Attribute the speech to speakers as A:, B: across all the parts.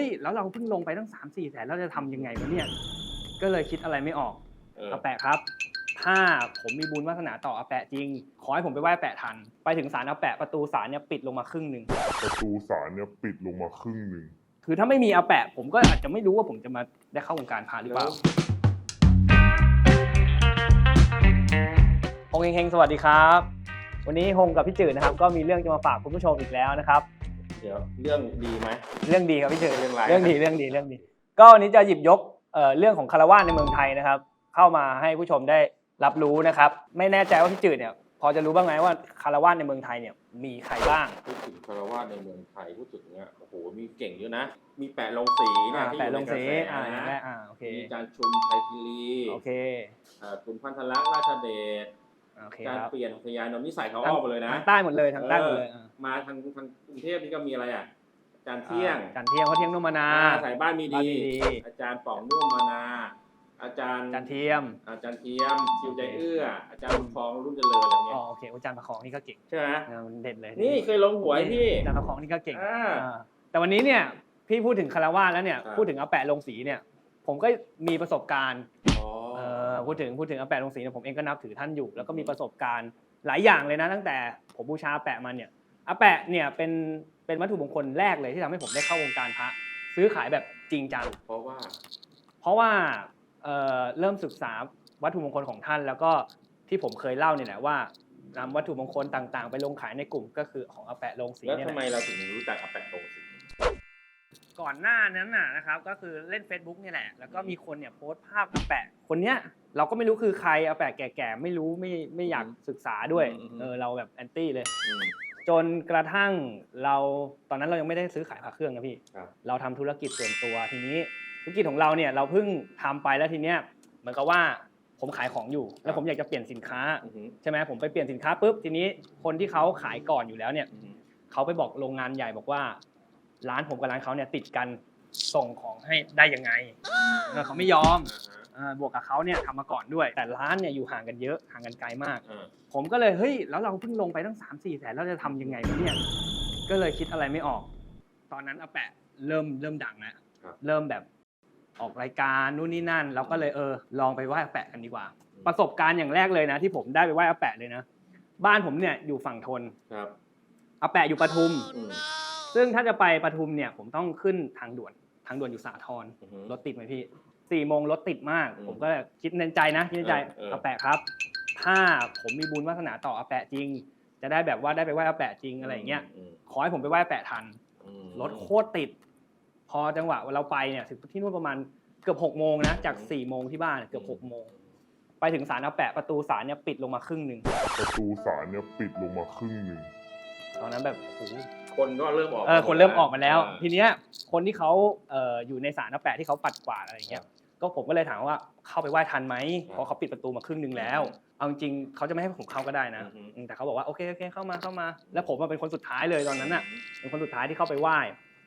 A: ฮ้ยแล้วเราเพิ่งลงไปตั้งสามสี่แสนเราจะทำยังไงวะเนี่ยก็เลยคิดอะไรไม่ออก
B: เออ
A: อาแปะครับ ถ้าผมมีบุญวาสนาต่ออาแปะจริง ขอให้ผมไปไหว้อาแปะทัน ไปถึงศาลอาแปะประตูศาลเนี่ยปิดลงมาครึ่งหนึ่ง
C: ประตูศาลเนี่ยปิดลงมาครึ่งหนึ่ง
A: คือถ้าไม่มีอาแปะ ผมก็อาจจะไม่รู้ว่าผมจะมาได้เข้าวงการพระหรือเปล่าฮงเฮงๆสวัสดีครับ วันนี้ฮงกับพี่จืดนะครับ ก็มีเรื่องจะมาฝากคุณผู้ชมอีกแล้วนะครับ
B: เดี๋ยวเรื่องดีไหม
A: เรื่องดีครับพี่จืด
B: เรื่องอะไร
A: เรื่องดีเรื่องดีเรื่องดี ก็วันนี้จะหยิบยกเอ่อเรื่องของคารวะในเมืองไทยนะครับ เข้ามาให้ผู้ชมได้รับรู้นะครับ ไม่แน่ใจว่าพี่จืดเนี่ยพอจะรู้บ้างไหมว่าคารวะในเมืองไทยเนี่ยมีใครบ้าง
B: พูดถึงคารวะในเมืองไทยพูดถึงเนี่ยโอ้โหมีเก่งเยอะนะ มีแปะลงสีเนี่ย
A: อ่า
B: ที่อ
A: แปะ
B: ยู่
A: ล
B: ใน
A: ง
B: กระ
A: สี
B: แส
A: อ่าอย่างแร
B: นะ
A: กอ่าโอเค
B: มีอาจารย์ชุมไทยพิรี
A: โอเค
B: อ่าคุณพันธลักษณ์ราชเดช
A: โอเค
B: การ
A: ครับ
B: เปลี่ยนพยานนท์นิสัยเขาอ้อมไปเลยนะ
A: ทางใต้หมดเลยทางใต้หมดเลย
B: ออมาทางทางกรุงเทพนี่ก็มีอะไรอะอาจารย์เที่ยง
A: จันเที่ยงเพราะเที่ยงนุ่มมานา
B: อ่าสายบ้านมี
A: บ้าน
B: ดี
A: มีดี
B: อาจารย์ป๋องนุ่มมานาอาจารย์
A: จันเทียม
B: อาจารย์เทียมชิวใจเอื้อ อาจารย์บุญครองรุ่นเจริญอะไร
A: อ๋
B: เงี้
A: อยโอเค อาจารย์ประคองนี่ก็เก่ง
B: ใช่ไหม
A: เออมันเด็ดเลย
B: นี่เคยลงหวยพี่
A: อาจารย์ประคองนี่ก็เก่ง
B: อ่า
A: อ่าแต่วันนี้เนี่ยพี่พูดถึงคารวะแล้วเนี่ย
B: อ่า
A: พูดถึงอาแปะลงสีเนี่ย ผมก็มีประสบการณ์
B: อ๋อ
A: เออ พูดถึงพูดถึงอาแปะลงสีเนี่ยผมเองก็นับถือท่านอยู่ แล้วก็มีประสบการณ์หลายอย่างเลยนะ ตั้งแต่ผมบูชาอาแปะมาเนี่ยอาแปะเนี่ยเป็นเป็นวัตถุมงคลแรกเลยที่ทำให้ผมได้เข้าวงการพระซื้อขายแบบจริงจัง
B: เพราะว่า
A: เพราะว่าเอ่อเริ่มศึกษาวัตถุมงคลของท่าน แล้วก็ที่ผมเคยเล่าเนี่ยแหละว่านำวัตถุมงคลต่างๆ ไปลงขายในกลุ่มก็คือของอาแปะลงสี
B: แล้ว
A: เนี่ย
B: ทำ
A: แห
B: ไม
A: ละ
B: เราถึงรู้จักอาแปะตรงสี
A: ก่อนหน้านั้นน่ะนะครับก็คือเล่น Facebook เนี่ยแหละ แล้วก็มีคนเนี่ยโพสต์ภาพอาแปะ คนเนี้ยเราก็ไม่รู้คือใครอาแปะแก่ๆไม่รู้ไม่ไม่อยากศึกษาด้วยเออเราแบบแอนตี้เลย
B: อืม
A: จนกระทั่งเราตอนนั้นเรายังไม่ได้ซื้อขายพระเครื่องนะพี่
B: ครับ
A: เราทำธุรกิจส่วนตัวทีนี้ธุรกิจของเราเนี่ยเราเพิ่งทำไปแล้วทีเนี้ยเหมือนกับว่าผมขายของอยู่ แล้วผมอยากจะเปลี่ยนสินค้า
B: อือหือ
A: ใช่ไหมผมไปเปลี่ยนสินค้าปุ๊บทีนี้คนที่เขาขายก่อนอยู่แล้วเนี่ย
B: อือหือ
A: เขาไปบอกโรงงานใหญ่บอกว่า ร้านผมกับร้านเขาเนี่ยติดกันส่งของให้ได้ยังไงเออเขาไม่ยอม
B: อ่าฮะ
A: เออบวกกับเขาเนี่ยทำมาก่อนด้วย แต่ร้านเนี่ยอยู่ห่างกันเยอะห่างกันไกลมาก
B: อ่า
A: ผมก็เลยเฮ้ยแล้วเราเพิ่งลงไปตั้งสามสี่แสนเราจะทำยังไงวะเนี่ยก็เลยคิดอะไรไม่ออก ตอนนั้นอาแปะเริ่มเริ่มดังแล้วเริ่มแบบออกรายการนู่นนี่นั่น เราก็เลยเออ ลองไปไหว้อาแปะกันดีกว่า ประสบการณ์อย่างแรกเลยนะ ที่ผมได้ไปไหว้อาแปะเลยนะ บ้านผมเนี่ยอยู่ฝั่งทน
B: ครับ
A: อาแปะอยู่ปทุม
B: อืม
A: ซึ่งถ้าจะไปปทุมเนี่ยผมต้องขึ้นทางด่วนทางด่วนอยู่สาทร
B: อือหือ
A: รถติดไหมพี่สี่โมงรถติดมาก
B: อืม
A: ผมก็คิดในใจนะคิดในใจ
B: เออเออ
A: อาแปะครับ ถ้าผมมีบุญวาสนาต่ออาแปะจริง จะได้แบบว่าได้ไปไหว้อาแปะจริงอะไรอย่างเงี้ย
B: ม
A: ขอให้ผมไปไหว้อาแปะทัน
B: อืม
A: รถโคตรติด พอจังหวะเราไปเนี่ยถึงที่นู่นประมาณเกือบหกโมงนะจากสี่โมงที่บ้านเกือบหกโมงไปถึงศาลอาแปะประตูศาลเนี่ยปิดลงมาครึ่งหนึ่ง
C: ประตูศาลเนี่ยปิดลงมาครึ่งหนึ่ง
A: ตอนนั้นแบบโอ้โห
B: คนก็เริ่มออก
A: เออคนเริ่มออกมาแล้ว
B: อ่
A: ทีเนี้ยคนที่เขาเอ่ออยู่ในศาลอาแปะที่เขาปัดกวาดอะไรอย่างเงี้ยก็ผมก็เลยถามว่าเข้าไปไหว้ทันไหม
B: ครับ
A: เพราะเขาปิดประตูมาครึ่งหนึ่งแล้ว
B: อืม
A: เอาจริงๆเขาจะไม่ให้ผมเข้าก็ได้นะ
B: อือฮึ
A: อืมแต่เขาบอกว่าโอเคโอเคเข้ามาเข้ามา แล้วผมมาเป็นคนสุดท้ายเลยตอนนั้นน่ะเป็นคนสุดท้ายที่เข้าไปไหว้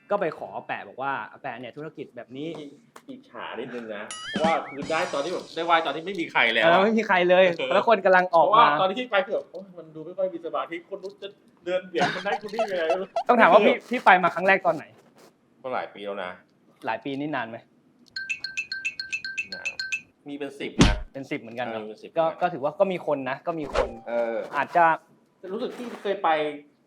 A: ก็ไปขออาแปะบอกว่าอาแปะเนี่ยธุรกิจแบบนี้
B: นี่อิจฉานิดนึงนะเพราะว่าคือได้ตอนที่แบบได้ไหวตอนที่ไม่มีใครแล้ว
A: เออ
B: อะ
A: ไม่มีใครเลยแล้วคนกำลังออก
B: เพราะว่า
A: มา
B: ตอนที่พี่ไปคือแบบโอ๊ยมันดูไม่ค่อยมีสมาธิคนนู้นจะเดินเบียดคนนั้นคนนี้ยังไงไม่รู้
A: ต้องถามว่าพี่พี่ไปมาครั้งแรกตอนไหน
B: ก็หลายปีแล้วนะ
A: หลายปีนี่นานไหม
B: นานมีเป็นสิบนะ
A: เป็นสิบเหมือนกันเนอะ
B: เออเป็นสิบ
A: ก็ก็ถือว่าก็มีคนนะ ก็มีคน
B: เออ
A: อาจจะ
B: แต่รู้สึกที่เคยไป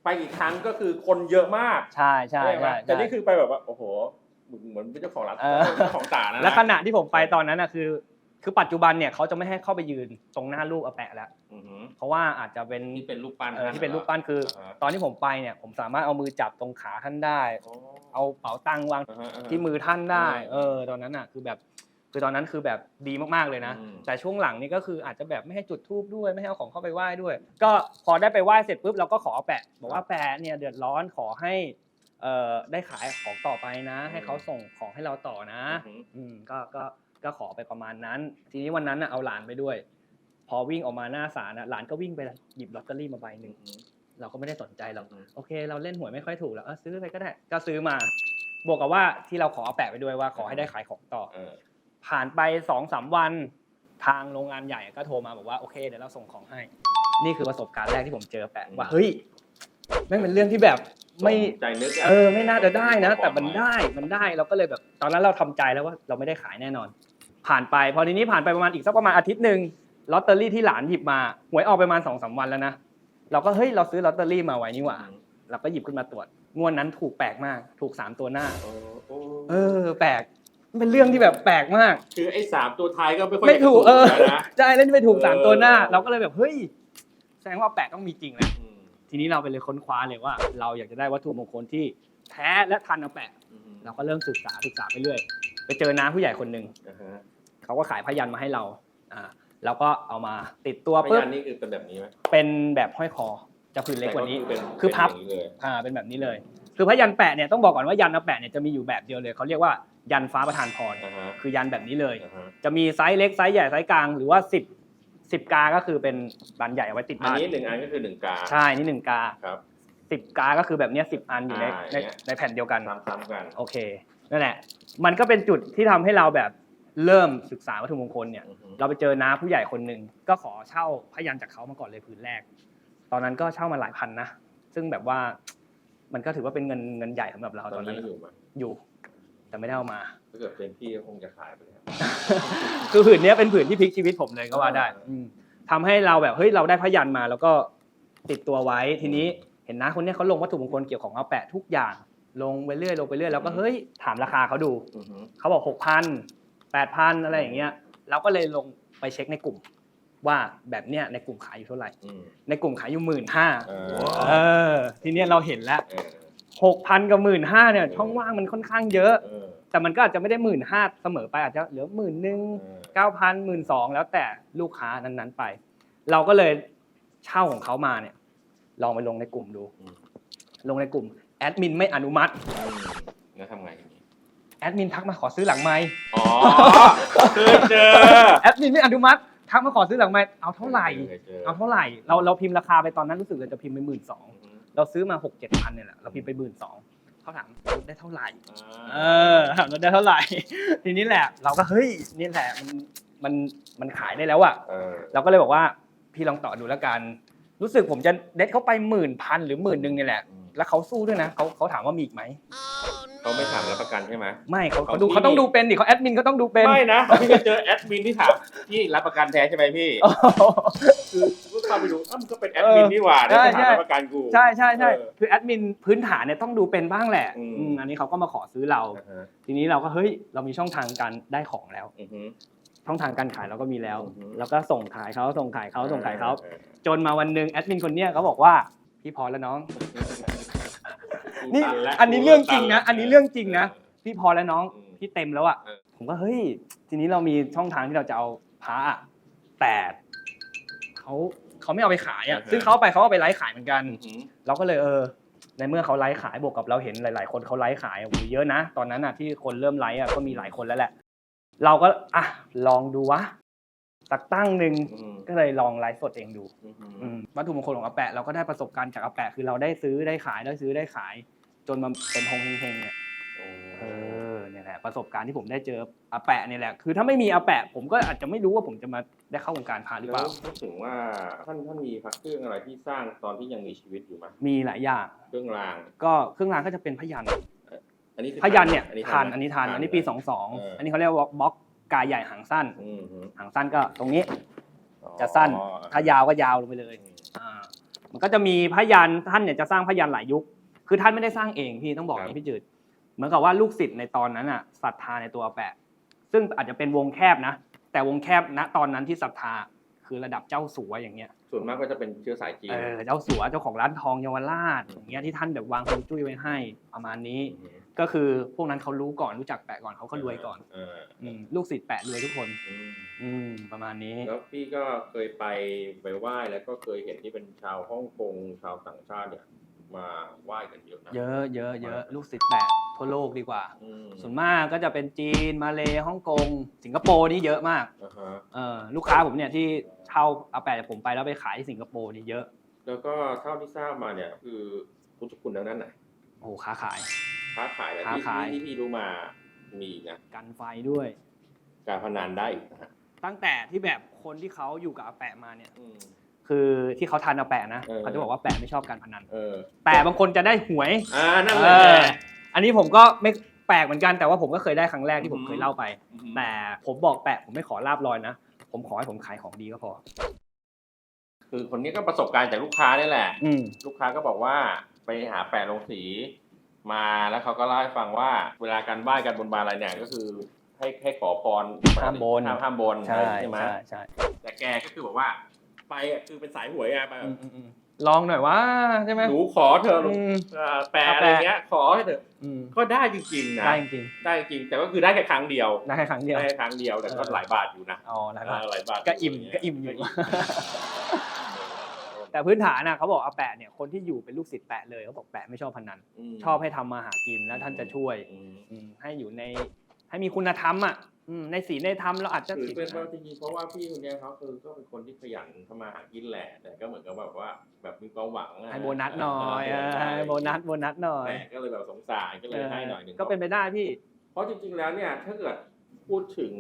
B: ไปอีกครั้งก็คือคนเยอะมาก
A: ใช่ใช่
B: ไหม
A: ใช่
B: แต่
A: ใช่
B: นี่คือไปแบบว่าโอ้โหเหมือนเป็นเจ้าของร้าน
A: เออ
B: เจ้าของตานะ
A: และขณะที่ผมไปตอนนั้นนะคือคือปัจจุบันเนี่ยเขาจะไม่ให้เข้าไปยืนตรงหน้ารูปอาแปะแล้ว
B: อือหือ
A: เพราะว่าอาจจะเป็น
B: ที่เป็นรูปปั้น
A: เออที่เป็นรูปปั้นคือา
B: ฮะ
A: ตอนที่ผมไปเนี่ยผมสามารถเอามือจับตรงขาท่านได้
B: อ๋อ
A: เอาเป๋าตังค์วาง
B: อ่าฮะาฮะ
A: ที่มือท่านได้
B: เอ
A: เอ
B: อ
A: อ ตอนนั้นอะคือแบบ คือตอนนั้นคือแบบดีมากๆเลยนะ
B: อืม
A: แต่ช่วงหลังนี่ก็คืออาจจะแบบไม่ให้จุดธูปด้วยไม่ให้เอาของเข้าไปไหว้ด้วย ก็พอได้ไปไหว้เสร็จปุ๊บเราก็ขอแปะ บอกว่าแปะเนี่ยเดือดร้อนขอให้เอ่อได้ขายของต่อไปนะ ให้เขาส่งของให้เราต่อนะ
B: อือหือ
A: อืมก็ก็ก็ขอไปประมาณนั้น ทีนี้วันนั้นน่ะเอาหลานไปด้วย พอวิ่งออกมาหน้าศาลน่ะหลานก็วิ่งไปหยิบลอตเตอรี่มาใบหนึ่ง
B: อือหือ
A: เราก็ไม่ได้สนใจหรอก
B: อืม
A: โอเค เราเล่นหวยไม่ค่อยถูกแล้วเออซื้อไปก็ได้ก็ซื้อมา บวกกับว่าที่เราขอแปะไปด้วยว่าขอให้ได้ขายของต่อ
B: เออ
A: ผ่านไปสองสามวันทางโรงงานใหญ่ก็โทรมาบอกว่าโอเคเดี๋ยวเราส่งของให้ นี่คือประสบการณ์แรกที่ผมเจอแปะว่าเฮ้ยแม่งเป็นเรื่องที่แบบไม่
B: ใจนึกะ
A: เออไม่น่าจะได้นะ แต่มัน
B: ขอหอย
A: ได้มันได้เราก็เลยแบบ ตอนนั้นเราทำใจแล้วว่าเราไม่ได้ขายแน่นอน ผ่านไปพอทีนี้ผ่านไปประมาณอีกสักประมาณอาทิตย์หนึ่งลอตเตอรี่ที่หลานหยิบมาหวยออกไปประมาณสองสามวันแล้วนะเราก็เฮ้ยเราซื้อลอตเตอรี่มาไว้นี่หว่าเราก็หยิบขึ้นมาตรวจงวดนั้นถูกแปลกมาก ถูกสามตัวหน้า
B: โอ้โอ้
A: เออแปลกมัน เป็นเรื่องที่แบบแปลกมาก
B: คือไอ้สามตัวท้ายก็ไม่ค่อย
A: ไม่ถูก
B: จะ
A: เออ
B: แล้วนะ
A: ใช่เล่นไม่ถูกสามตัวหน้า
B: เออ
A: เราก็เลยแบบเฮ้ยแสดงว่าแปลกต้องมีจริงแหละ
B: อืม
A: ทีนี้เราไปเลยค้นคว้าเลยว่า เราอยากจะได้วัตถุมงคลที่แท้และทันเอาแปะ
B: อืม
A: เราก็เริ่มศึกษาศึกษาไปเรื่อย ไปเจอน้าผู้ใหญ่คนหนึ่ง
B: อ่าฮะ
A: เขาก็ขายพยันมาให้เราอ่าเราก็เอามาติดตัว
B: พ
A: ปุ๊บ
B: ยานนี่คือเป็นแบบนี้ไหม
A: เป็นแบบห้อยคอจะผืนเล็กกว่านี้
B: แต่เป็น
A: คือพับ
B: เป็นย่างนี้เลย
A: อ่าเป็นแบบนี้เลย คือพระยันแปะเนี่ยต้องบอกก่อนว่ายันเอาแปะเนี่ยจะมีอยู่แบบเดียวเลยเขาเรียกว่า ยันฟ้าประทานพร
B: อ่าฮะ
A: คือยันแบบนี้เลย
B: อ่าฮะ
A: จะมีไซส์เล็กไซส์ใหญ่ไซส์กลางหรือว่าสิบสิบกา ก็คือเป็นบันใหญ่เอาไว้ติด
B: อัน
A: บ้าน
B: นี้หนึ่งอันก็คือหนึ่งกา
A: ใช่นี่หนึ่งกา
B: ครับ
A: สิบกา ก็คือแบบเนี้สิบอันอยู่ใน
B: อ่า
A: ใน
B: เนี่ย
A: ในแผ่นเดียวกัน
B: ซ้ำๆกัน
A: โอเคนั่นแหละ มันก็เป็นจุดที่ทำให้เราแบบเริ่มศึกษาวัตถุมงคลเนี่ย
B: อือฮึ
A: เราไปเจอน้าผู้ใหญ่คนหนึ่งก็ขอเช่าพยันจากเขามาก่อนเลยผืนแรก ตอนนั้นก็เช่ามาหลายพันนะ ซึ่งแบบว่ามันก็ถือว่าเป็นเงินเงินใหญ่สำหรับเรา
B: ต
A: ต
B: อ
A: อนน
B: นี้
A: นั้น
B: อยู่ไหม
A: อยู่ แต่ไม่ได้เอามา
B: ถ้าเกิดเป็นพี่ก็คงจะขายไปแล้ว
A: คือผืนเนี้ยเป็นผืนที่พลิกชีวิตผมเลยก็ว่าได้
B: อ่า
A: อืมทำให้เราแบบเฮ้ยเราได้พยันมา แล้วก็ติดตัวไว้ทีนี้เห็นนะคนเนี้ยเขาลงวัตถุมงคลเกี่ยวของเอาแปะทุกอย่าง ลงไปเรื่อยลงไปเรื่อยแล้วก็เฮ้ยถามราคาเขาดู
B: อือฮึ
A: เขาบอกหกพันแปดพันอะไรอย่างเงี้ยเราก็เลยลงไปเช็คในกลุ่ม ว่าแบบเนี้ยในกลุ่มขายอยู่เท่าไหร่
B: อืม
A: ในกลุ่มขายอยู่หมื่นห้า
B: เออ
A: เออทีเนี้ยเราเห็นแล้ว
B: เออ
A: หกพันกับหมื่นห้าเนี่ยช่องว่างมันค่อนข้างเยอะ
B: เออ
A: แต่มันก็อาจจะไม่ได้หมื่นห้าเสมอไปอาจจะเหลือหมื่นหนึ่ง
B: เออ
A: เก้าพันหมื่นสองแล้วแต่ลูกค้านั้นๆไป เราก็เลยเช่าของเขามาเนี่ย ลองไปลงในกลุ่มดู
B: อืม
A: ลงในกลุ่มแอดมินไม่อนุมัติ
B: อืมแล้วทำไงทีนี้
A: แอดมินทักมาขอซื้อหลังไมค์
B: อ๋อเคยเจอ
A: แอดมินไม่อนุมัติทักมาขอซื้อหลังไมค์เอาเท่าไหร่
B: เคยจอ
A: เอาเท่าไหร่ เราเราพิมพ์ราคาไปตอนนั้นรู้สึกเราจะพิมพ์ไปหมื่นสอง
B: อืม
A: เราซื้อมาหกเจ็ดพันเนี่ยแหละเราพิมพ์ไปหมื่นสองเขาถามลดได้เท่าไหร่ เอ
B: อ่า
A: อถามลดได้เท่าไหร่ ทีนี้แหละ เราก็เฮ้ยนี่แหละมันมันมันขายได้แล้วอะ
B: เออ
A: เราก็เลยบอกว่าพี่ลองต่อดูแล้วกัน รู้สึกผมจะเด็ดเขาไปหมื่นพันหรือหมื่นหนึ่งเนี่ยแหละ
B: อืม
A: แล้วเขาสู้ด้วยนะเขาเขาถามว่ามีอีกไหม
B: เขาไม่ถามรับประกันใช่ไหม
A: ไม่เขา
B: เขา
A: เขาดู
B: พี่
A: เขาต้องดูเป็นดิเขาแอดมินเขาต้องดูเป็น
B: ไม่นะพี่ก็เจอแอดมินที่ถามพี่รับประกันแท้ใช่ไหมพี่
A: โอ้โห
B: คือก็ เข้าไปดูอ้าวมันก็เป็นแอดมินนี่หว่า
A: ใช่
B: ได้ถาม
A: ใช่
B: รับประกันกู
A: ใช่ใช่ใช่
B: เออ
A: คือแอดมินพื้นฐานเนี่ยต้องดูเป็นบ้างแหละ
B: อืม
A: อืมอันนี้เขาก็มาขอซื้อเรา
B: อ่าฮะ
A: ทีนี้เราก็เฮ้ยเรามีช่องทางการได้ของแล้ว
B: อือฮึ
A: ช่องทางการขายเราก็มีแล้ว
B: อือฮึ
A: แล้วก็ส่งขายเขาส่งขายเขาส่งขายเขา
B: ออ
A: จนมาวันหนึ่งแอดมินคนเนี้ยเขาบอกว่าพี่พอแล้วน้อง
B: กู
A: นี่
B: ตัแล้ว
A: อันนี้เรื่องจริงนะ
B: กูตั
A: อันนี้เรื่องจริงนะพี่พอแล้วน้อง
B: อืม
A: พี่เต็มแล้วอะ
B: เออ
A: ผมก็เฮ้ยทีนี้เรามีช่องทางที่เราจะเอาพระอะแต่เขา เขาไม่เอาไปขายอะซึ่งเขาเอาไปเขาเอาไปไลฟ์ขายเหมือนกัน
B: อือฮึ
A: เราก็เลยเออ ในเมื่อเขาไลฟ์ขายบวกกับเราเห็นหลาย ๆ คนเขาไลฟ์ขายโอ้โหเยอะนะ ตอนนั้นอะที่คนเริ่มไลฟ์อะก็มีหลายคนแล้วแหละ เราก็อะลองดูวะสักตั้งหนึ่ง
B: อืม
A: ก็เลยลองไลฟ์สดเองดู
B: อือฮึ
A: อืมวัตถุมงคลของอาแปะเราก็ได้ประสบการณ์จากอาแปะคือเราได้ซื้อได้ขายได้ซื้อได้ขาย จนมาเป็นฮงเฮงๆเนี่ย
B: โอ้
A: เออเนี่ยแหละประสบการณ์ที่ผมได้เจออาแปะเนี่ยแหละคือถ้าไม่มีอาแปะ ผมก็อาจจะไม่รู้ว่าผมจะมาได้เข้าวงการพาหรือเป
B: แล้
A: ล่าว
B: พูดถึงว่าท่านท่านมีพระเครื่องอะไรที่สร้างตอนที่ยังมีชีวิตอยู่ไหม
A: มีหลายอย่าง
B: เครื่องราง
A: ก็เครื่องรางก็จะเป็นพยัน
B: อันนี้คือ
A: พยันเนี่ย
B: อั
A: ทานอันนี้ทานอันนี้ปี
B: เ22เอออั
A: อันนี้เขาเรียกว่าบล็อกกายใหญ่หางสั้น
B: อืมฮึ
A: หางสั้นก็ตรงนี้
B: อ๋อ
A: จะสั้นถ้ายาวก็ยาวลงไปเลย
B: อืม
A: อ่ามันก็จะมีพยันท่านเนี่ยจะสร้างพยันหลายยุคคือท่านไม่ได้สร้างเองพี่ต้องบอกอย่างนี้พี่จืด เหมือนกับว่าลูกศิษย์ในตอนนั้นอะศรัทธาในตัวอาแปะ ซึ่งอาจจะเป็นวงแคบนะ แต่วงแคบณตอนนั้นที่ศรัทธาคือระดับเจ้าสัวอย่างเงี้ย
B: ส่วนมากก็จะเป็นเชื้อสายจีน
A: เออเจ้าสัวเจ้าของร้านทองเยาวราชอย่างเงี้ยที่ท่านแบบวางฮวงจุ้ยไว้ให้ประมาณนี้
B: อืม
A: ก็คือพวกนั้นเขารู้ก่อนรู้จักแปะก่อนเขาก็รวยก่อน
B: เออ
A: อืมลูกศิษย์แปะรวยทุกคน
B: อืม
A: อืมประมาณนี้
B: แล้วพี่ก็เคยไปไปไหว้แล้วก็เคยเห็นที่เป็นชาวฮ่องกงชาวต่างชาติเนี่ย มาไหว้กันเยอะนะ
A: เยอะเยอะเยอะลูกศิษย์แปะทั่วโลกดีกว่า
B: อืม
A: ส่วนมากก็จะเป็นจีนมาเลฮ่องกง สิงคโปร์นี่เยอะมาก
B: อ่าฮะ
A: เออลูกค้าผมเนี่ยที่เช่าอาแปะจากผมไปแล้วไปขายที่สิงคโปร์นี่เยอะ
B: แล้วก็เท่าที่ทราบมาเนี่ย คือพุทธคุณทั้งนั้นน่ะ
A: โอ้โหค้าขาย
B: ค้าขายและ
A: ค้า
B: ที่
A: ขาย
B: ที่ที่พี่รู้มามีอีกนะ
A: กันไฟด้วย
B: การพนันได้อีกนะฮะ
A: ตั้งแต่ที่แบบคนที่เขาอยู่กับอาแปะมาเนี่ย
B: อืม
A: คือที่เขาทานเอาแปะนะ
B: เออ
A: เขาจะบอกว่าแปะไม่ชอบการพนัน
B: เออ
A: แต่บางคนจะได้หวย
B: อ่านั่นแห
A: เอ
B: ละ
A: ออันนี้ผมก็ไม่แปลกเหมือนกันแต่ว่าผมก็เคยได้ครั้งแรกที่ผม
B: อือฮึ
A: เคยเล่าไป แต่ผมบอกแปะผมไม่ขอลาบลอยนะ ผมขอให้ผมขายของดีก็พอ
B: คือคนนี้ก็ประสบการณ์จากลูกค้านี่แหละ
A: อืม
B: ลูกค้าก็บอกว่าไปหาแปะลงสี มาแล้วเขาก็เล่าให้ฟังว่า เวลาการไหว้การบนบานอะไรเนี่ยก็คือให้ให้ขอพร
A: ห้ามบน
B: ห้ามห้ามบน
A: ใช่
B: ใช่ไหม
A: ใช่ใช่
B: แต่แกก็คือบอกว่า ไปอะคือเป็นสายหวยอะไป
A: อืมอืมอืมลองหน่อยว่าใช่ไหม
B: หนูขอเธอะ
A: อืม
B: เอ่อแปะ
A: เอา
B: อะ
A: แปะ
B: ไรเงี้ย ขอให้เถอะ
A: อืม
B: ก็ได้จริงๆนะ
A: ได้จริง
B: ได้จริงแต่ก็คือได้แค่ครั้งเดียว
A: ๆได้แค่ครั้งเดียว
B: ได้แค่ครั้งเดียวแต่ก็
A: เออ
B: หลายบาทอยู่นะ
A: อ๋อหลายบาท
B: เออหลายบาท
A: ก็อิ่มก็อิ่มอยู่ แต่พื้นฐานนะเขาบอกอาแปะเนี่ยคนที่อยู่เป็นลูกศิษย์แปะเลยเขาบอกแปะไม่ชอบพนัน
B: ม
A: ชอบให้ทำมาหากินแล้วท่านจะช่วย
B: อืม
A: อืมให้อยู่ในให้มีคุณธรรมอะ อืมในศีลในธรรมเราอาจจะ
B: ถือ
A: ผิด
B: เป็นว่า
A: นะ
B: จริงๆเพราะว่าพี่คนเนี้ยเขาคือก็เป็นคนที่ขยันทำมาหากินแหละแต่ก็เหมือนกับแบบว่า แบบมีความหวังอะ
A: ให้โบนัสหน่อยเออให้โบนัสโบนัสหน่อย
B: แต่ก็เลยแบบสงสารก็เลยให้หน่อยหนึ่ง
A: ก็เป็นไปได้พี่
B: เพราะจริง ๆแล้วเนี่ย ถ้าเกิดพูดถึง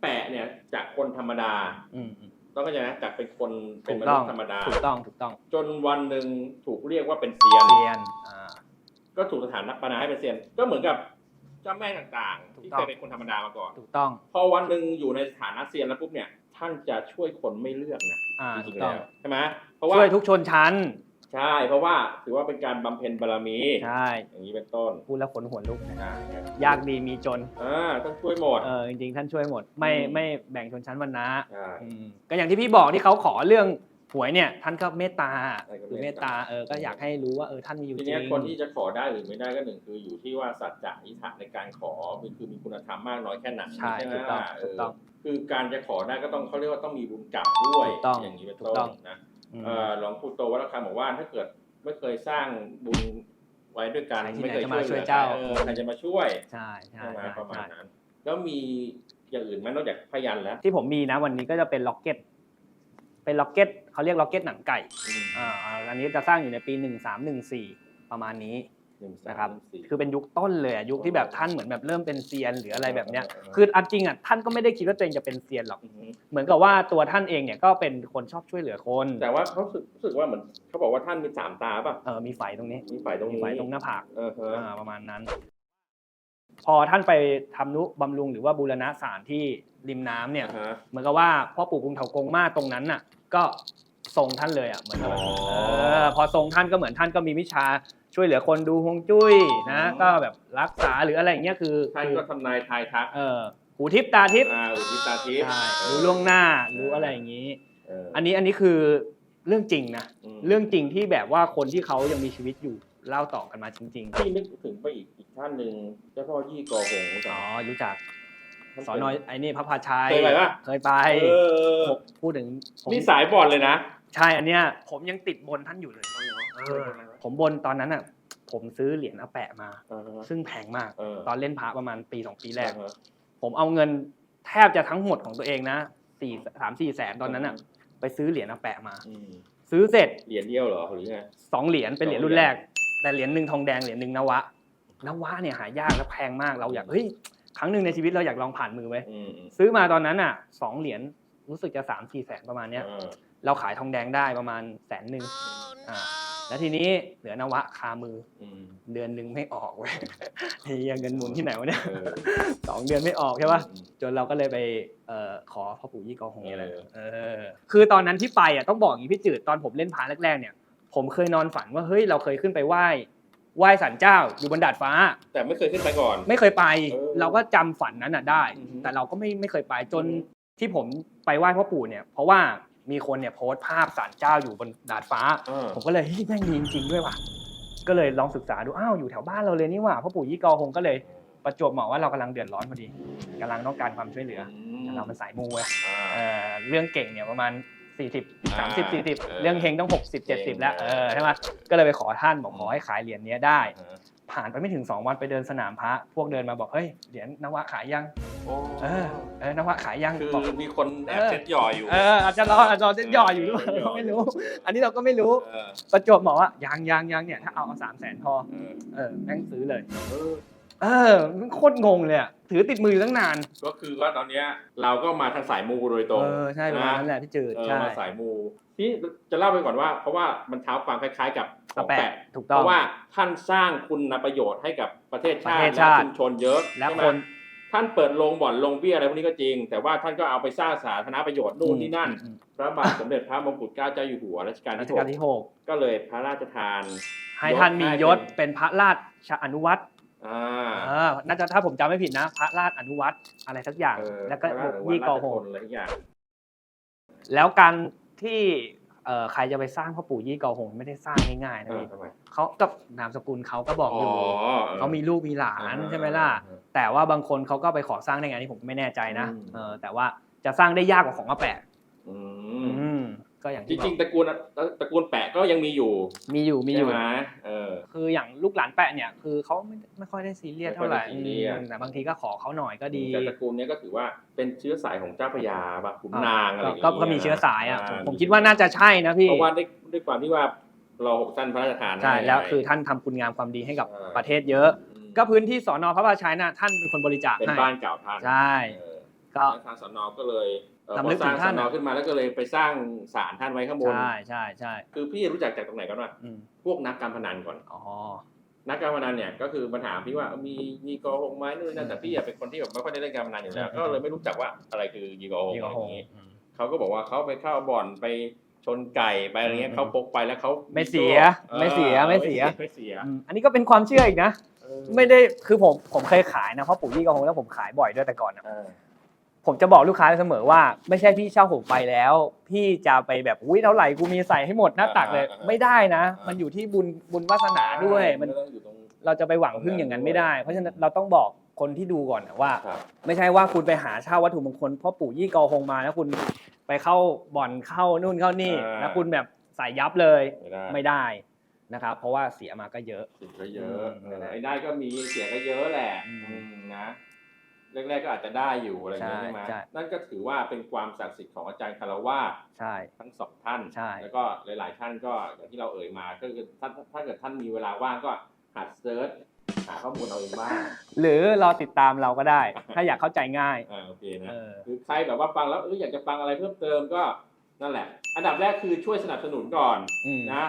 B: แปะเนี่ย จากคนธรรมดา
A: อืมอืม
B: ต้องเข้าใจนะจากเป็นคนเป็น
A: ถูก
B: ม
A: ต้
B: นุ
A: อ
B: ษ
A: ง
B: ย์ธรรมดา
A: ถูกต้องถูกต้อง
B: จนวันหนึ่งถูกเรียกว่าเป็นเซียน
A: เรียนอ่า
B: ก็ถูกสถานะปนาให้เป็นเซียน ก็เหมือนกับ เจ้าแม่ต่างๆ
A: ถูก
B: ที่
A: ต้อง
B: เคยเป็นคนธรรมดามาก่อน
A: ถูกต้อง
B: พอวันหนึ่งอยู่ในสถานะเซียนแล้วปุ๊บเนี่ย ท่านจะช่วยคนไม่เลือกนะ
A: อ่า
B: จ
A: ถู
B: ริ
A: ก
B: งๆ
A: ต้อง
B: แล้วใช่ไหมเพราะว่า
A: ช่วยทุกชนชั้น
B: ใช่ เพราะว่าถือว่าเป็นการบำเพ็ญบารมี
A: ใช่
B: อย่างนี้เป็นต้น
A: พูดแล้วขนหัวลุก
B: อ่ายา
A: กดีมีจน
B: อ่าต้องช่วยหมด
A: เออจริงๆท่านช่วยหมด ไม่
B: อืม
A: ไม่แบ่งชนชั้นวรรณะ
B: ใช่
A: อืมก็อย่างที่พี่บอกที่เขาขอเรื่อง หวยเนี่ยท่านก็เมตตา
B: ใช่ก็
A: คือ
B: เม
A: เม
B: ต
A: ต
B: ตา
A: ตาเออก็อยากให้รู้ว่าเออท่านมีอยู่
B: ที
A: จริ
B: เนี้ย
A: ง
B: คนที่จะขอได้หรือไม่ได้ก็หนึ่งคืออยู่ที่ว่าสัจจะอิฐะในการขอมันคือมีคุณธรรมมากน้อยแค่ไหน
A: ใช่
B: ไหม
A: ถูกต้อง
B: ล่ะ
A: ถูกต้อง
B: เคือการจะขอได้ก็ต้องเขาเรียกว่าต้องมีบุญกรรมด้วย
A: ถูกต้อง
B: อย่างนี้เป็น
A: ถู
B: ต้
A: กต้อง
B: นนะ
A: อืม
B: เอ่อหลวงปู่โตวัดระฆังบอกว่าถ้าเกิดไม่เคยสร้างบุญไว้ด้วยกัน
A: ใครที่
B: ไม่เคย
A: ไหนจะ
B: ช่วยเหลื
A: มาช่วย
B: อ
A: เจ้า
B: ใครเออใครจะมาช่วย
A: ใช่ใช่
B: ใช่ไหม
A: ใช่
B: ประมาณ
A: ใช่
B: นั้นแล้วมีอย่างอื่นไหมนอกจากพยันแล้ว
A: ที่ผมมีนะวันนี้ก็จะเป็นล็อกเก็ต เป็นล็อกเก็ตเขาเรียกล็อกเก็ตหนังไก่
B: อืม
A: อ่าอันนี้จะสร้างอยู่ในปี 1 3 1 4 ประมาณนี้
B: หนึ่งสาม
A: นะครับ
B: สี่
A: คือเป็นยุคต้นเลยอะยุคที่แบบท่านเหมือนแบบเริ่มเป็นเซียนหรืออะไรแบบเนี้ย
B: เออเออ
A: คืออันจริงอะท่านก็ไม่ได้คิดว่าตัวเองจะเป็นเซียนหรอก
B: อือฮึ
A: เหมือนกับว่าตัวท่านเองเนี่ยก็เป็นคนชอบช่วยเหลือคน
B: แต่ว่าเขารู้สึกรู้สึกว่าเหมือนเขาบอกว่าท่านมีสามตาป่ะ
A: เออมีไฝตรงนี้
B: มีไฟตรง
A: มี
B: นี้
A: ไฝตรงหน้าผาก
B: เออฮะ
A: อ่าประมาณนั้น พอท่านไปทำนุบำรุงหรือว่าบูรณะสถานที่ ริมน้ำเนี่ย
B: อ่าฮะ
A: เหมือนกับว่าพ่อปู่กรุงเถากงมาตรงนั้นน่ะ ก็ทรงท่านเลยอะเหมือนกับแบบ
B: อ๋อ
A: เออพอทรงท่านก็เหมือนท่านก็มีวิชาช่วยเหลือคนดูฮวงจุ้ยนะ
B: อืม
A: ก็แบบรักษาหรืออะไรอย่างเงี้ยคือ
B: ท่าน
A: คือ
B: ก็ทำนายทายทัก
A: เออหูทิพตาทิพ
B: อ่าอุทิศตาทิพย์
A: ใช่
B: เออ
A: รู้ล่วงหน้ารู้อะไรอย่างนี้
B: เออ
A: อันนี้อันนี้คือเรื่องจริงนะ
B: ม
A: เรื่องจริงที่แบบว่าคนที่เขายังมีชีวิตอยู่เล่าต่อกันมาจริง
B: พี่นึกถึงไปอีกอีกท่านหนึ่งเจ้าพ่อยี่กอหง
A: ๆอ๋อรู้จัก
B: ท่า
A: สอนอยไอ้นี่พระพาชัย
B: เคยไปปะ
A: เคยไป
B: เออ
A: ผมพูดถึงผม
B: นี่สายบอลเลยนะ
A: ใช่อันเนี้ย ผมยังติดบนท่านอยู่เลยเออ ผมบนตอนนั้นอะ ผมซื้อเหรียญอาแปะมา
B: อ่าฮะ
A: ซึ่งแพงมาก
B: เออ
A: ตอนเล่นพระประมาณปีสองปีแรก
B: อ่าฮะ
A: ผมเอาเงินแทบจะทั้งหมดของตัวเองนะสี่สามสี่แสนตอนนั้นอะ ไปซื้อเหรียญอาแปะมา
B: อืม
A: ซื้อเสร็จ
B: เหรียญเดียวเหรอหรือไง
A: สองเหรียญเป็นเหรียญรุ่นแรก แต่เหรียญหนึ่งทองแดงเหรียญหนึ่งนวะนวะเนี่ยหายากและแพงมากเราอยากเฮ้ย ครั้งหนึ่งในชีวิตเราอยากลองผ่านมือไว้ย
B: อืมอืม
A: ซื้อมาตอนนั้นอะสองเหรียญรู้สึกจะสามสี่แสนประมาณเนี้ย
B: เออ
A: เราขายทองแดงได้ประมาณแสนหนึ่งอ่าแล้วทีนี้เหลือนวะคามือ
B: อืม
A: เดือนหนึ่งไม่ออกเว้ยเฮียเงินหมุนที่ไหนวะเนี่ย
B: เออ
A: สองเดือนไม่ออกใช่ปะ
B: อืม
A: จนเราก็เลยไปเอ่อขอพ่อปู่ยี่กอหง
B: เออ
A: เออคือตอนนั้นที่ไปอะต้องบอกอย่างนี้พี่จืดตอนผมเล่นพาแรกๆเนี่ย ผมเคยนอนฝันว่าเฮ้ยเราเคยขึ้นไปไหว้ ไหว้ศาลเจ้าอยู่บนดาดฟ้า
B: แต่ไม่เคยขึ้นไปก่อน
A: ไม่เคยไป
B: เออ
A: เราก็จำฝันนั้นอะได้
B: อือฮึ
A: แต่เราก็ไม่ไม่เคยไปจน
B: อือฮึ
A: ที่ผมไปไหว้พ่อปู่เนี่ย เพราะว่ามีคนเนี่ยโพสต์ภาพศาลเจ้าอยู่บนดาดฟ้า
B: เออ
A: ผมก็เลยเฮ้ยแม่งมีจริงๆด้วยว่ะก็เลยลองศึกษาดูอ้าวอยู่แถวบ้านเราเลยนี่หว่าพ่อปู่ยี่กอหงก็เลยประจวบเหมาะว่าเรากำลังเดือดร้อนพอดีกำลังต้องการความช่วยเหลืออแต่เราเป็นสายมูไง
B: อ่า
A: เออเรื่องเก่งเนี่ยประมาณ 40
B: อ่า
A: 30
B: เออ
A: 40 เรื่องเฮงต้อง 60 70 แล้ว
B: เอ
A: เอ
B: อ
A: อใช่ไหมก็เลยไปขอท่านบอกขอให้ขายเหรียญเนี้ยได้
B: อ่า
A: ผ่านไปไม่ถึง 2 วันไปเดินสนามพระ พวกเดินมาบอกเฮ้ยเหรียญนวะขายยัง
B: โอ้
A: เออเออนวะขายยัง
B: คือ
A: บอก
B: มีคนแอบเซ็ตหย่ออยู่
A: เอออาจจะรออาจจะรอเส้นย่ออยู่หรือเปล่า
B: เออ
A: เราไม่รู้ อันนี้เราก็ไม่รู้
B: เออ
A: ประจวบบอกว่ายังยังยังเนี่ยถ้าเอาเอาสามแสนพอ
B: เออ
A: เออแม่งซื้อเลย
B: เออ
A: เออมันโคตรงงเลยอะถือติดมืออยู่ตั้งนาน
B: ก็คือว่าตอนเนี้ยเราก็มาทางสายมูโดยตรง
A: เออใช่ประมาณนั้นแหละพี่จืด
B: เออ
A: ใช่
B: มาสายมูที่จะเล่าไปก่อนว่า เพราะว่ามันเท้าความคล้ายๆกับข
A: อา
B: อง
A: แปะ
B: แปะ
A: ถูก
B: เพ
A: ต้อง
B: ราะว่าท่านสร้างคุณประโยชน์ให้กับประเทศชา
A: ประเท
B: ติ
A: ศ
B: และ
A: ชาติ
B: ชุมชนเยอะ
A: และ
B: ใช่ไหม
A: คน
B: ท่านเปิดโรงบ่อนโรงเบี้ยอะไรพวกนี้ก็จริง แต่ว่าท่านก็เอาไปสร้างสาธารณประโยชน์นู่นนี่นั่น
A: อืม
B: พระบาทสมเด็จพระมงกุฎเกล้าเจ้าอยู่หัวรัชกาล
A: รัช
B: ที่ห
A: กาล
B: ก
A: ที่หก
B: ก็เลยพระราชทาน
A: ให้ท่านมียศ
B: ให้เป็น
A: เป็นพระราชอนุวัตร
B: อ่า
A: เออน่าจะถ้าผมจำไม่ผิดนะ พระราชอนุวัตรอะไรสักอย่าง
B: เออ
A: แล้วก็
B: พระราช
A: ยี่กอห
B: ราช
A: ง
B: พลอะไรทุกอย่าง
A: แล้วการที่เอ่อใครจะไปสร้างพ่อปู่ยี่กอหงไม่ได้สร้างง่ายๆ
B: เอ
A: นะ
B: อ
A: พี่
B: ทำไม
A: เขากับนามสกุลเขาก็บอกอยู่เขามีลูกมีหลาน
B: อ่า
A: ใช่ไหมล่ะ แต่ว่าบางคนเขาก็ไปขอสร้างได้ไงนี่ผมก็ไม่แน่ใจนะ
B: อืม
A: เออแต่ว่าจะสร้างได้ยากกว่าของอาแปะ
B: อืม
A: อืม ก็อย่าง
B: จ
A: ที่บ
B: ริ
A: องก
B: ๆตระกูลตระกูลแปะก็ยังมีอยู่
A: มีอยู่มีอยู่
B: ใช่ไหมเออ
A: คืออย่างลูกหลานแปะเนี่ยคือเขาไม่ไม่ค่อยได้ซีเรียสเท่าไหร่
B: ไม่ค่อยได้ซีเรียส
A: อืมแต่บางทีก็ขอเขาหน่อยก็ดี
B: แต่ตระกูลเนี้ยก็ถือว่าเป็นเชื้อสายของเจ้าพระยาบะขุนนางอะไรอย่าง
A: ก็
B: เงี้ย
A: ก็มีเชื้อสายอะาผมผมคิดว่าน่าจะใช่นะพี่
B: เพราะว่าด้วยด้วยความที่ว่าเราหกท่านพระราชทาน
A: ใช่
B: ให้
A: แล้วคือท่านทำคุณงามความดีให้กับ
B: ใช่
A: ประเทศเยอะ
B: อืม
A: ก็พื้นที่สอนอพระพาชัยน่ะท่านเป็นคนบริจาค
B: เป็น
A: ให้
B: บ้านเก่าท่าน
A: ใช่
B: เออ
A: ก็
B: แล้วทางสนก็เลย เอ่อ
A: รำลึก
B: พอสร้าง
A: ถึงท่าน
B: สนขึ้นมาแล้วก็เลยไปสร้างศาลท่านไว้ข้างบน
A: ใช่ใช่ใช่
B: คือพี่รู้จักจากตรงไหนกันวะ
A: อืม
B: พวกนักการพนันก่อน
A: อ๋อ
B: นักการพนันเนี่ยก็คือปัญหาพี่ว่ามียีโกหกไหมนู่นนนั่นแต่พี่อะเป็นคนที่แบบไม่ค่อยได้เล่นการพนันอยู่แล้ว
A: อืม
B: ก็เลยไม่รู้จักว่าอะไรคือยีโกหก
A: ยี่
B: อะ
A: ก
B: ไร
A: อ
B: อ
A: หง
B: ย่างงี้
A: อืม
B: เขาก็บอกว่าเขาไปเข้าบ่อนไปชนไก่ไปอะไรเงี้ย
A: อืม
B: เขาพกไปแล้วเขา
A: ไม่เสีย ไม่เสีย
B: ออ
A: ไม่เสีย
B: ไม่เสีย
A: อืมอันนี้ก็เป็นความเชื่ออีกนะ
B: เออ
A: ไม่ได้คือผมผมเคยขายนะเพราะปู่ยี่กอหงแล้วผมขายบ่อยด้วยแต่ก่อนนะ
B: เออ
A: ผมจะบอกลูกค้าเสมอว่า ไม่ใช่พี่เช่าผมไปแล้ว พี่จะไปแบบอุ้ยเท่าไหร่กูมีใส่ให้หมดหน้าตักเลยไม่ได้นะมันอยู่ที่บุญบุญวาสนาด้วยมัน
B: ต้องอยู่ตรง
A: เราจะไปหวังพึ่งอย่างนั้นไม่ได้ เพราะฉะนั้นเราต้องบอกคนที่ดูก่อนนะว่า
B: ครับ
A: ไม่ใช่ว่าคุณไปหาเช่าวัตถุมงคลพ่อปู่ยี่กอหงมาแล้วคุณไปเข้าบ่อนเข้านู่นเข้านี่
B: อ่า
A: แล้วคุณแบบใส่ยับเลย
B: ไม่ได้
A: ไม่ได้นะครับเพราะว่าเสียมาก็เยอะ
B: เสียก็เยอะ
A: อืมนั่นแหละ
B: ไอ้ได้ก็มีเสียก็เยอะแหละ
A: อืม
B: อืมนะ แรกๆก็อาจจะได้อยู่อะไรอย่างเงี้ย
A: ใช่
B: ใช่ไหม
A: ใช่
B: นั่นก็ถือว่าเป็นความศักดิ์สิทธิ์ของอาจารย์คารวาส
A: ใช่
B: ทั้งสองท่าน
A: ใช่
B: แล้วก็หลาย ๆ ท่านก็อย่างที่เราเอ่ยมาก็คือถ้าถ้าเกิดท่านมีเวลาว่างก็หัดเซิร์ชหาข้อมูลเอาเองบ้าง
A: หรือรอติดตามเราก็ได้ ถ้าอยากเข้าใจง่าย
B: อ่าโอเคนะ
A: เออ
B: คือใครแบบว่าฟังแล้วเอออยากจะฟังอะไรเพิ่มเติมก็นั่นแหละ อันดับแรกคือช่วยสนับสนุนก่อน
A: อืม
B: นะ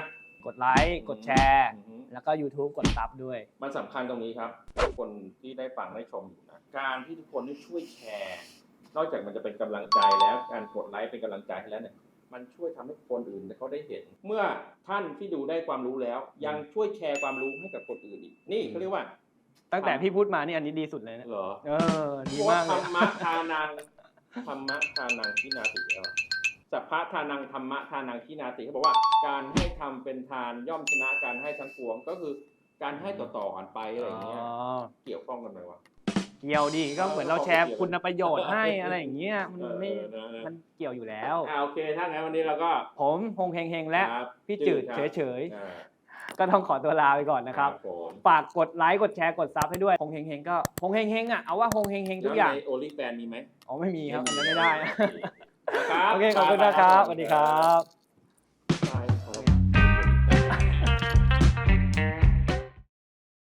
A: กดไลค์กดแชร์
B: อือฮึ
A: แล้วก็ YouTube กดซับด้วย
B: มันสำคัญตรงนี้ครับทุกคนที่ได้ฟังได้ชมอยู่นะการที่ทุกคนได้ช่วยแชร์ นอกจากมันจะเป็นกำลังใจแล้วการกดไลค์เป็นกำลังใจให้แล้วเนี่ยมันช่วยทำให้คนอื่นเขาได้เห็น เมื่อท่านที่ดูได้ความรู้แล้ว ยังช่วยแชร์ความรู้ให้กับคนอื่นอีกนี่เขาเรียกว่า
A: ตั้งแต่พี่พูดมานี่อันนี้ดีสุดเลยนะ
B: เหรอ
A: เออดี
B: เพราะว่ามา
A: ก
B: ธ
A: เล
B: ร
A: ย
B: รมะทานังธรรมะทานังที่นาติแล้วอะ สัพพะทานังธรรมะทานังที่นาติเขาบอกว่าการให้ทำเป็นทานย่อมชนะการให้ทั้งปวงก็คือการให้ต่อๆกันไปอะไรอย่างเงี้ย
A: อ๋อ
B: เกี่ยวข้องกันไหมวะ
A: เกี่ยวดีก็เหมือนเราแชร์คุณประโยชน์ให้อะไรอย่างเงี้ยมันไม่
B: เออเออเออ
A: มันเกี่ยวอยู่แล้ว
B: อ่าโอเคถ้างั้นวันนี้เราก็
A: ผมฮงเฮงเฮงและ
B: ครับ
A: พี่จืด
B: ครับ
A: เฉย
B: อ่า
A: ๆ ก็ต้องขอตัวลาไปก่อนนะครับ
B: ผม
A: ฝากกดไลค์กดแชร์กดซับให้ด้วยฮงเฮงเฮงก็ฮงเฮงเฮงอะเอาว่าฮงเฮงเฮงทุกอย่าง
B: แล้วในโอลิแฟนมีไหม
A: อ๋อไม่มีครับอันนั้นไม่ได้
B: ครับ
A: โอเคขอบคุณนะครับสวัสดีครับ